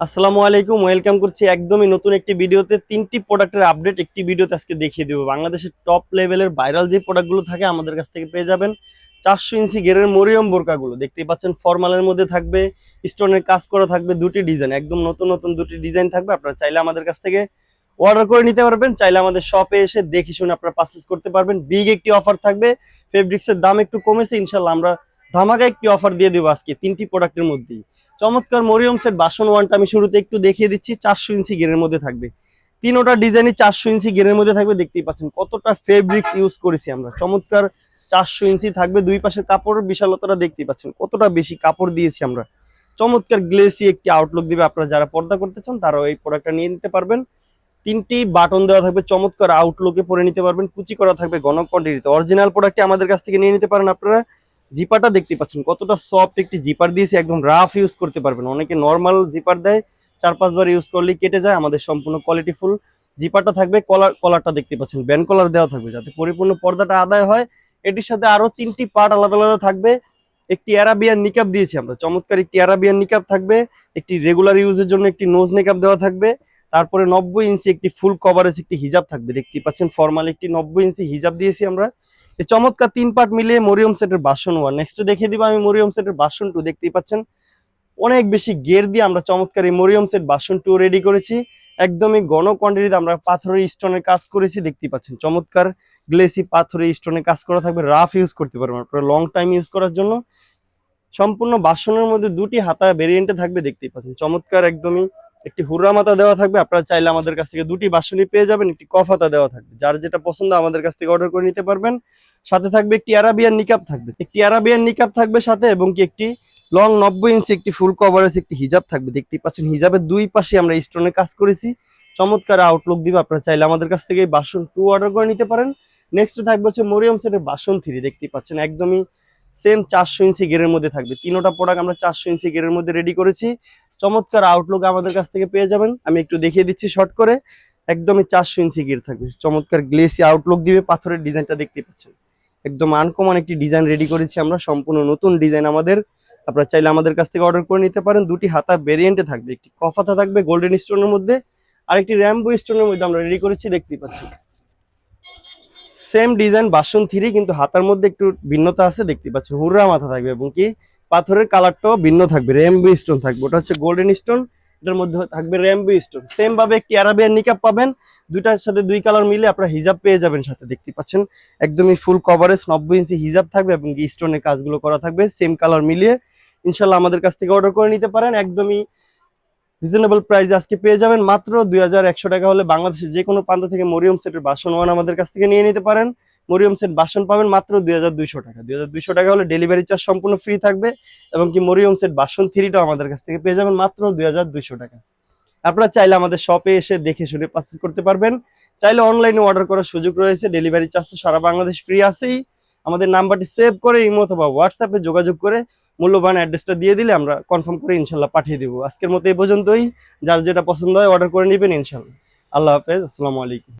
আসসালামু আলাইকুম ওয়েলকাম করছি একদমই নতুন একটি ভিডিওতে তিনটি প্রোডাক্টের আপডেট একটি ভিডিওতে আজকে দেখিয়ে দেবো। বাংলাদেশের টপ লেভেলের ভাইরাল যে প্রোডাক্টগুলো থাকে, আমাদের কাছ থেকে পেয়ে যাবেন চারশো ইঞ্চি গেরের মরিয়ম বোরকাগুলো। দেখতেই পাচ্ছেন ফর্মালের মধ্যে থাকবে স্টোনের কাজ করা থাকবে দুটি ডিজাইন একদম নতুন নতুন দুটি ডিজাইন থাকবে, আপনারা চাইলে আমাদের কাছ থেকে অর্ডার করে নিতে পারবেন। চাইলে আমাদের শপে এসে দেখে শুনে আপনারা পারচেস করতে পারবেন। বিগ একটি অফার থাকবে ফেব্রিক্সের দাম একটু কমেছে ইনশাল্লাহ আমরা ধামাকা একটি অফার দিয়ে দেবো আজকে? তিনটি প্রোডাক্টের মধ্যেই। চমৎকার মরিয়ম সেট বাসন ওয়ানটা আমি শুরুতে একটু দেখিয়ে দিচ্ছি, চারশো ইঞ্চি গেরের মধ্যে থাকবে। তিনোটা ডিজাইনই চারশো ইঞ্চি গেরের মধ্যে থাকবে, দেখতেই পাচ্ছেন কতটা ফেব্রিক্স ইউজ করেছি আমরা। চমৎকার চারশো ইঞ্চি থাকবে, দুই পাশের কাপড়ের বিশালতাটা দেখতেই পাচ্ছেন কতটা বেশি কাপড় দিয়েছি আমরা। চমৎকার গ্লেসি একটি আউটলুক দিবে আপনারা যারা পর্দা করতে চান, তারাও এই প্রোডাক্টটা নিয়ে নিতে পারবেন। তিনটি বাটন দেওয়া থাকবে, চমৎকার আউটলুকে পরে নিতে পারবেন। কুচি করা থাকবে ঘন কোয়ান্টিটিতে অরিজিনাল প্রোডাক্টটি আমাদের কাছ থেকে নিয়ে নিতে পারেন আপনারা। জিপারটা দেখতে পাচ্ছেন, কতটা সফট একটি জিপার দিয়েছে একদম রাফ ইউজ করতে পারবেন। অনেকে নর্মাল জিপার দেয়, চার পাঁচবার ইউজ করলেই কেটে যায়, আমাদের সম্পূর্ণ কোয়ালিটি ফুল জিপারটা থাকবে কলার কলারটা দেখতে পাচ্ছেন ব্যান্ড কলার দেওয়া থাকবে, যাতে পরিপূর্ণ পর্দাটা আদায় হয়। এটির সাথে আরও তিনটি পার্ট আলাদা আলাদা থাকবে। একটি অ্যারাবিয়ান নিকাপ দিয়েছি আমরা, চমৎকার একটি অ্যারাবিয়ান নিকাপ থাকবে। একটি রেগুলার ইউজের জন্য একটি নোজ নিকাপ দেওয়া থাকবে। তারপরে নব্বই ইঞ্চি একটি ফুল কভারেজ একটি হিজাব থাকবে, দেখতে পাচ্ছেন ফর্মাল একটি নব্বই ইঞ্চি হিজাব দিয়েছি আমরা। চমৎকার তিন পার্ট মিলিয়ে মরিয়ম সেটের বাসন ওয়ান নেক্সট দেখিয়ে দিব আমি মরিয়ম সেটের বাসন টু দেখতেই পাচ্ছেন? অনেক বেশি গের দিয়ে আমরা চমৎকার এই মরিয়ম সেট বাসন টু রেডি করেছি। একদমই গণ কোয়ান্টিটিতে আমরা পাথরের স্টোনের কাজ করেছি, দেখতেই পাচ্ছেন। চমৎকার গ্লেসি পাথরের স্টোনের কাজ করা থাকবে। রাফ ইউজ করতে পারবেন আপনারা লং টাইম ইউজ করার জন্য। সম্পূর্ণ বাসনের মধ্যে দুটি হাতা ভেরিয়েন্টে থাকবে, দেখতেই পাচ্ছেন। চমৎকার একদমই একটি হুররা মাথা দেওয়া থাকবে, আপনারা চাইলে আমাদের কাছ থেকে দুটি বাসনই পেয়ে যাবেন, একটি কফ হাতা দেওয়া থাকবে। যার যেটা পছন্দ আমাদের কাছ থেকে অর্ডার করে নিতে পারবেন। সাথে থাকবে একটি অ্যারাবিয়ান নিকাপ থাকবে। একটি অ্যারাবিয়ান নিকাপ থাকবে সাথে এবং কি একটি লং নব্বই ইঞ্চি একটি ফুল কভারেজ একটি হিজাব থাকবে। দেখতেই পাচ্ছেন হিজাবের দুই পাশে আমরা স্টোনে কাজ করেছি। চমৎকার আউটলুক দিবে, আপনারা চাইলে আমাদের কাছ থেকে বাসন টু অর্ডার করে নিতে পারেন। নেক্সট থাকবে হচ্ছে মরিয়ম সেটের বাসন থ্রি দেখতেই পাচ্ছেন, একদমই সেম চারশো ইঞ্চি গেরের মধ্যে থাকবে। তিনোটা প্রোডাক্ট আমরা চারশো ইঞ্চি গেরের মধ্যে রেডি করেছি। চমৎকার আউটলুক আমাদের কাছ থেকে পেয়ে যাবেন। আমি একটু দেখিয়ে দিচ্ছি শর্ট করে। একদমই চারশো ইঞ্চি গির থাকবে। চমৎকার গ্লেসি আউটলুক দিবে, পাথরের ডিজাইনটা দেখতে পাচ্ছেন। একদম আনকমন একটি ডিজাইন রেডি করেছি আমরা। সম্পূর্ণ নতুন ডিজাইন আমাদের। আপনারা চাইলে আমাদের কাছ থেকে অর্ডার করে নিতে পারেন। দুটি হাতা ভেরিয়েন্টে থাকবে। একটি কফাতা থাকবে গোল্ডেন স্টোনের মধ্যে। আর একটি র্যাম্বো স্টোনের মধ্যে আমরা রেডি করেছি দেখতে পাচ্ছি সেম ডিজাইন বাসন থ্রি কিন্তু হাতার মধ্যে একটু ভিন্নতা আছে দেখতে পাচ্ছেন। হুররা মাথা থাকবে এবং কি পাথরের কালারটাও ভিন্ন থাকবে, র্যাম্বো স্টোন থাকবে। ওটা হচ্ছে গোল্ডেন স্টোন, এটার মধ্যে থাকবে র্যাম্বো স্টোন। সেম ভাবে একটি অ্যারাবিয়ান নিকাপ পাবেন, দুইটার সাথে দুই কালার মিলে আপনারা হিজাব পেয়ে যাবেন সাথে, দেখতে পাচ্ছেন? একদমই ফুল কভারেজ নব্বই ইঞ্চি হিজাব থাকবে এবং স্টোনের কাজগুলো করা থাকবে সেম কালার মিলিয়ে। ইনশাল্লাহ আমাদের কাছ থেকে অর্ডার করে নিতে পারেন, একদমই রিজনেবল প্রাইসে আজকে পেয়ে যাবেন। মাত্র দুই হাজার একশো টাকা হলে বাংলাদেশের যে কোনো প্রান্ত থেকে মরিয়ম সেটের বাসন ওয়ান আমাদের কাছ থেকে নিয়ে নিতে পারেন। মরিয়ম সেট বাসন পাবেন মাত্র দুই হাজার দুইশো টাকা। দুই হাজার দুইশো টাকা হলে ডেলিভারি চার্জ সম্পূর্ণ ফ্রি থাকবে এবং কি মরিয়ম সেট বাসন থ্রিটাও আমাদের কাছ থেকে পেয়ে যাবেন মাত্র দুই হাজার দুইশো টাকা। আপনারা চাইলে আমাদের শপে এসে দেখে শুনে পারচেস করতে পারবেন। চাইলে অনলাইনে অর্ডার করার সুযোগ রয়েছে। ডেলিভারি চার্জ তো সারা বাংলাদেশ ফ্রি আছেই। আমাদের নাম্বারটি সেভ করে ইমো অথবা হোয়াটসঅ্যাপে যোগাযোগ করে মূল্যবান অ্যাড্রেসটা দিয়ে দিলে আমরা কনফার্ম করে ইনশাল্লাহ পাঠিয়ে দেবো। আজকের মতো এই পর্যন্তই। যার যেটা পছন্দ হয় অর্ডার করে নেবেন ইনশাল্লাহ। আল্লাহ হাফেজ। আসসালামু আলাইকুম।